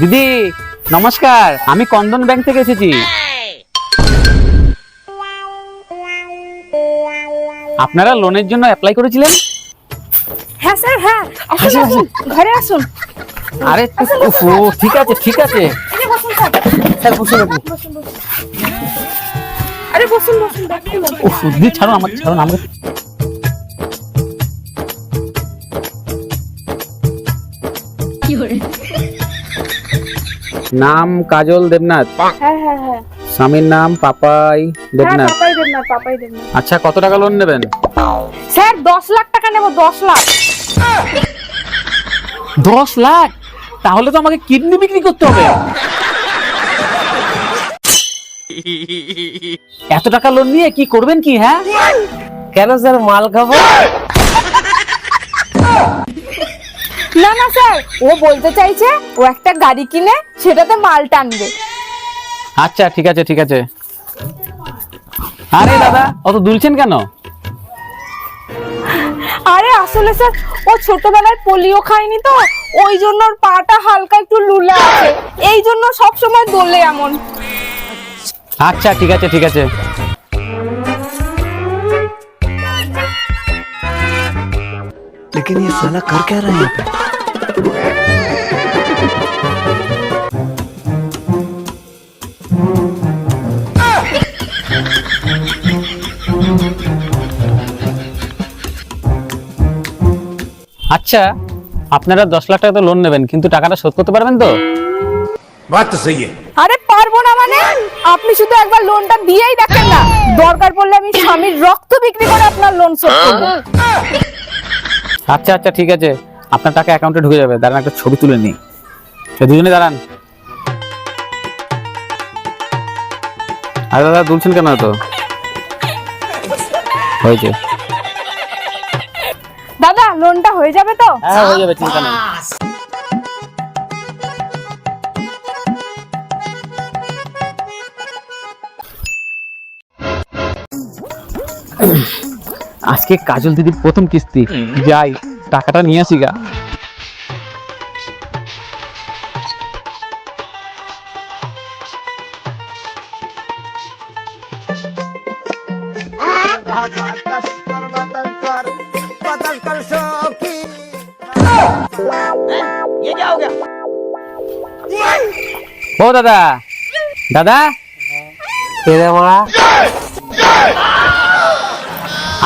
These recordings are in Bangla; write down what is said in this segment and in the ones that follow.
দিদি নমস্কার। আমি কন্দন ব্যাংক থেকে এসেছি। আপনারা লোনের জন্য অ্যাপ্লাই করেছিলেন? হ্যাঁ স্যার হ্যাঁ। আসুন আসুন, আসুন ঘরে আসুন। আরে ও, ঠিক আছে ঠিক আছে। স্যার। স্যার বসুন আপনি। বসুন বসুন আরে বসুন বসুন উফ, ছাড়ুন আমাকে ছাড়ুন আমাকে। নাম কাজল দেবনাথ। হ্যাঁ হ্যাঁ হ্যাঁ। স্বামীর নাম পাপাই হ্যাঁ দেবনাথ। পাপাই দেন না পাপাই দেন না আচ্ছা কত টাকা লোন নেবেন? স্যার দশ লাখ টাকা নেব দশ লাখ। দশ লাখ? তাহলে তো আমাকে কিডনি বিক্রি করতে হবে। এত টাকা লোন নিয়ে কি করবেন কি হ্যাঁ? কেন স্যার মাল খাব? না না স্যার ও বলতে চাইছে ও একটা গাড়ি কিনে সেটাতে মাল টানবে। আচ্ছা ঠিক আছে ঠিক আছে। আরে দাদা অত দুলছেন কেন? আরে আসলে স্যার ও ছোটবেলায় পোলিও খায়নি তো ওই জন্য ওর পাটা হালকা একটু লুলা আছে। এই জন্য সব সময় দোলে এমন। আচ্ছা ঠিক আছে ঠিক আছে लेकिन ये साला कर क्या रहा है यहाँ पे আচ্ছা আপনারা দশ লাখ টাকা তো লোন নেবেন কিন্তু টাকাটা শোধ করতে পারবেন তো बात तो सही है আরে পারবো না মানে? আপনি শুধু একবার লোনটা দিয়েই দেখেন না। দরকার পড়লে আমি স্বামীর রক্ত বিক্রি করে আপনার লোন শোধ করব। আচ্ছা আচ্ছা ঠিক আছে। আপনার টাকা অ্যাকাউন্টে ঢুকে যাবে। দাঁড়ান একটা ছবি তুলে নিই। দুজনে দাঁড়ান। আরে দাদা তুলছেন কেন তো হয়েছে। দাদা লোনটা হয়ে যাবে তো? হ্যাঁ হয়ে যাবে চিন্তা নেই। আজকে কাজল দিদির প্রথম কিস্তি। যাই টাকাটা নিয়ে আসি গা। ও দাদা। দাদা? এরা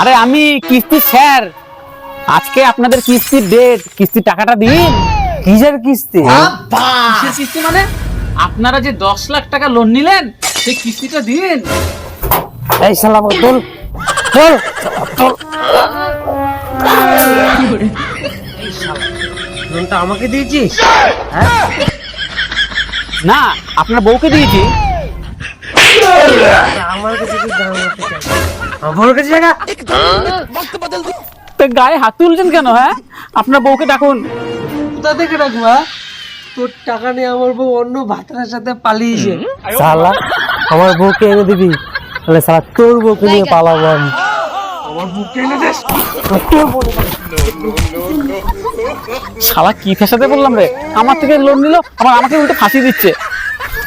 আরে আমি কিস্তি স্যার। আজকে আপনাদের কিস্তির ডেট কিস্তির টাকাটা দিন। কিসের কিস্তি? কিসের কিস্তি মানে? আপনারা যে দশ লাখ টাকা লোন নিলেন সেই কিস্তিটা দিন। এই শালা তোল লোনটা আমাকে দিয়েছিস? না আপনার বউকে দিয়েছি। আমার কাছে আমার কাছে তো গায়ে হাত তুলছেন কেন হ্যাঁ? আপনার বউকে ডাকুন। কোথা থেকে রাখব হ্যাঁ? তোর টাকা নিয়ে আমার বউ অন্য ভাতারের সাথে পালিয়েছে। শালা আমার বউকে এনে দিবি। তাহলে শালা তোর বউকে নিয়ে পালাবো আমি। শালা কি ফেসাতে বললাম রে? আমার থেকে লোন নিল আবার আমাকে উল্টে ফাঁসি দিচ্ছে।